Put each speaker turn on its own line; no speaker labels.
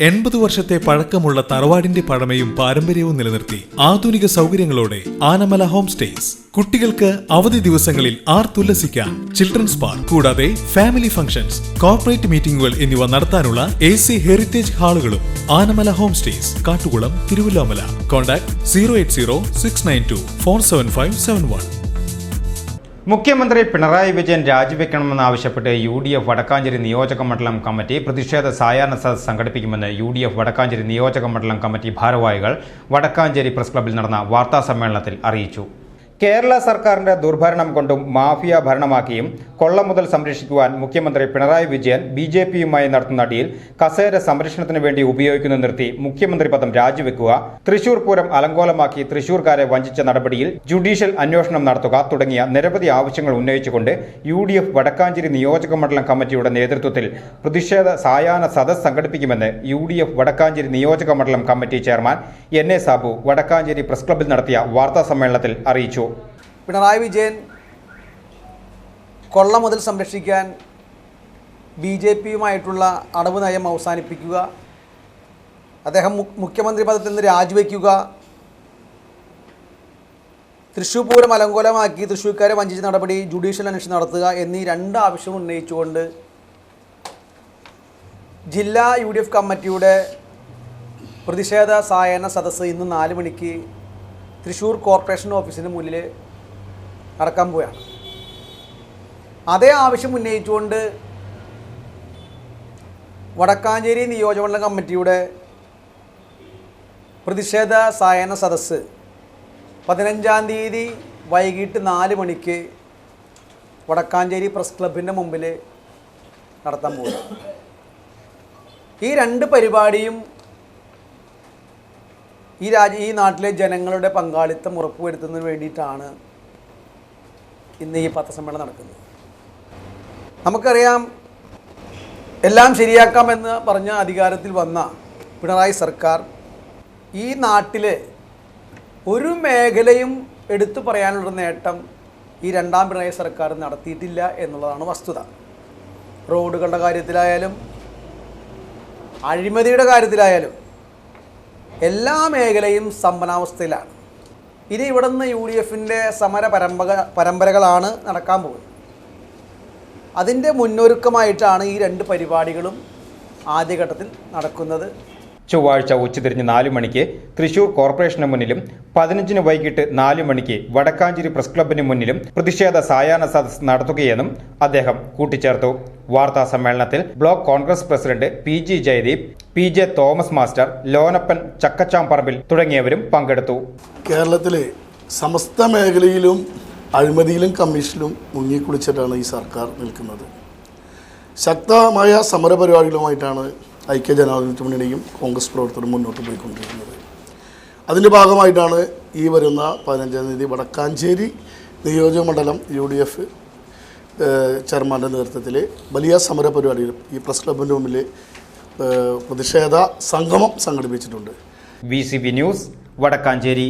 എൺപത് വർഷത്തെ പഴക്കമുള്ള തറവാടിന്റെ പഴമയും പാരമ്പര്യവും നിലനിർത്തി ആധുനിക സൗകര്യങ്ങളോടെ ആനമല ഹോം സ്റ്റേസ്. കുട്ടികൾക്ക് അവധി ദിവസങ്ങളിൽ ആർ ആർത്തുല്ലസിക്കാൻ ചിൽഡ്രൻസ് പാർക്ക് കൂടാതെ ഫാമിലി ഫംഗ്ഷൻസ് കോർപ്പറേറ്റ് മീറ്റിംഗുകൾ എന്നിവ നടത്താനുള്ള A C heritage ഹാളുകളും Anamala home stays Kattukulam Thiruvilwamala contact zero eight zero six nine two four seven five seven one.
മുഖ്യമന്ത്രി പിണറായി വിജയൻ രാജിവെക്കണമെന്നാവശ്യപ്പെട്ട് യു ഡി എഫ് വടക്കാഞ്ചേരി നിയോജക മണ്ഡലം കമ്മിറ്റി പ്രതിഷേധ സായാഹ്ന സദസ് സംഘടിപ്പിക്കുമെന്ന് യു ഡി എഫ് വടക്കാഞ്ചേരി നിയോജക മണ്ഡലം കമ്മിറ്റി ഭാരവാഹികൾ വടക്കാഞ്ചേരി പ്രസ് ക്ലബ്ബിൽ നടന്ന വാർത്താ സമ്മേളനത്തിൽ അറിയിച്ചു. കേരള സർക്കാരിന്റെ ദുർഭരണം കൊണ്ടും മാഫിയ ഭരണമാക്കിയും കൊള്ള മുതൽ സംരക്ഷിക്കുവാൻ മുഖ്യമന്ത്രി പിണറായി വിജയൻ ബി ജെ പിയുമായി നടത്തുന്ന ഡീൽ കസേര സംരക്ഷണത്തിന് വേണ്ടി ഉപയോഗിക്കുന്ന നിർത്തി മുഖ്യമന്ത്രി പദം രാജിവെക്കുക തൃശൂർ പൂരം അലങ്കോലമാക്കി തൃശൂർക്കാരെ വഞ്ചിച്ച നടപടിയിൽ ജുഡീഷ്യൽ അന്വേഷണം നടത്തുക തുടങ്ങിയ നിരവധി ആവശ്യങ്ങൾ ഉന്നയിച്ചുകൊണ്ട് യു ഡി എഫ് വടക്കാഞ്ചേരി നിയോജക മണ്ഡലം കമ്മിറ്റിയുടെ നേതൃത്വത്തിൽ പ്രതിഷേധ സായാഹ്ന സദസ് സംഘടിപ്പിക്കുമെന്ന് യു ഡി എഫ് വടക്കാഞ്ചേരി നിയോജക മണ്ഡലം committee chairman N A Sabu Vadakkanchery press ക്ലബ്ബിൽ നടത്തിയ വാർത്താ സമ്മേളനത്തിൽ അറിയിച്ചു.
പിണറായി വിജയൻ കൊള്ള മുതൽ സംരക്ഷിക്കാൻ ബി ജെ പിയുമായിട്ടുള്ള അടവ് നയം അവസാനിപ്പിക്കുക. അദ്ദേഹം മുഖ്യമന്ത്രി പദത്തിൽ നിന്ന് രാജിവെക്കുക. തൃശ്ശൂർ പൂരം അലങ്കോലമാക്കി തൃശ്ശൂർക്കാരെ വഞ്ചിച്ച നടപടി ജുഡീഷ്യൽ അന്വേഷണം നടത്തുക എന്നീ രണ്ട് ആവശ്യം ഉന്നയിച്ചുകൊണ്ട് ജില്ലാ യു ഡി എഫ് കമ്മിറ്റിയുടെ പ്രതിഷേധ സായന സദസ്സ് ഇന്ന് നാല് മണിക്ക് തൃശ്ശൂർ കോർപ്പറേഷൻ ഓഫീസിന് മുന്നിൽ നടക്കാൻ പോവുകയാണ് അതേ ആവശ്യം ഉന്നയിച്ചുകൊണ്ട് വടക്കാഞ്ചേരി നിയോജകമണ്ഡലം കമ്മിറ്റിയുടെ പ്രതിഷേധ സായന സദസ്സ് പതിനഞ്ചാം തീയതി വൈകിട്ട് നാല് മണിക്ക് വടക്കാഞ്ചേരി പ്രസ് ക്ലബിന്റെ മുമ്പിൽ നടത്താൻ പോകും ഈ രണ്ട് പരിപാടിയും ഈ രാജ്യ ഈ നാട്ടിലെ ജനങ്ങളുടെ പങ്കാളിത്തം ഉറപ്പുവരുത്തുന്നതിന് വേണ്ടിയിട്ടാണ് ഇന്ന് ഈ പത്രസമ്മേളനം നടക്കുന്നത് നമുക്കറിയാം എല്ലാം ശരിയാക്കാമെന്ന് പറഞ്ഞ അധികാരത്തിൽ വന്ന പിണറായി സർക്കാർ ഈ നാട്ടിലെ ഒരു മേഖലയും എടുത്തു പറയാനുള്ള നേട്ടം ഈ രണ്ടാം പിണറായി സർക്കാർ നടത്തിയിട്ടില്ല എന്നുള്ളതാണ് വസ്തുത. റോഡുകളുടെ കാര്യത്തിലായാലും അഴിമതിയുടെ കാര്യത്തിലായാലും എല്ലാ മേഖലയും സമ്പന്നാവസ്ഥയിലാണ്. ഇനി ഇവിടെ നിന്ന് യു ഡി എഫിന്റെ സമര പരമ്പര പരമ്പരകളാണ് നടക്കാൻ പോകുന്നത്. അതിന്റെ മുന്നൊരുക്കമായിട്ടാണ് ഈ രണ്ട് പരിപാടികളും ആദ്യഘട്ടത്തിൽ നടക്കുന്നത്.
ചൊവ്വാഴ്ച ഉച്ചതിരിഞ്ഞ് നാല് മണിക്ക് തൃശൂർ കോർപ്പറേഷന് മുന്നിലും പതിനഞ്ചിന് വൈകിട്ട് നാല് മണിക്ക് വടക്കാഞ്ചേരി പ്രസ് ക്ലബിന് മുന്നിലും പ്രതിഷേധ സായാഹ്ന സദസ് നടത്തുകയെന്നും അദ്ദേഹം കൂട്ടിച്ചേർത്തു. വാർത്താ സമ്മേളനത്തിൽ block Congress president P G Jayadeep P J Thomas master Lonappan Chakkachamparambil തുടങ്ങിയവരും പങ്കെടുത്തു.
കേരളത്തിലെ സമസ്ത മേഖലയിലും അഴിമതിയിലും കമ്മീഷനിലും മുങ്ങിക്കുളിച്ചിട്ടാണ് ഈ സർക്കാർ നിൽക്കുന്നത്. ശക്തമായ സമരപരിപാടികളുമായിട്ടാണ് ഐക്യ ജനാധിപത്യ മുന്നണിയും കോൺഗ്രസ് പ്രവർത്തനം മുന്നോട്ട് പോയിക്കൊണ്ടിരിക്കുന്നത്. അതിന്റെ ഭാഗമായിട്ടാണ് ഈ വരുന്ന പതിനഞ്ചാം തീയതി വടക്കാഞ്ചേരി നിയോജക മണ്ഡലം യു ഡി എഫ് ചെയർമാന്റെ നേതൃത്വത്തിൽ വലിയ സമര പരിപാടികൾ ഈ പ്രസ് ക്ലബിന്റെ മുമ്പിൽ പ്രതിഷേധ സംഗമം സംഘടിപ്പിച്ചിട്ടുണ്ട്.
B news Vadakkanchery.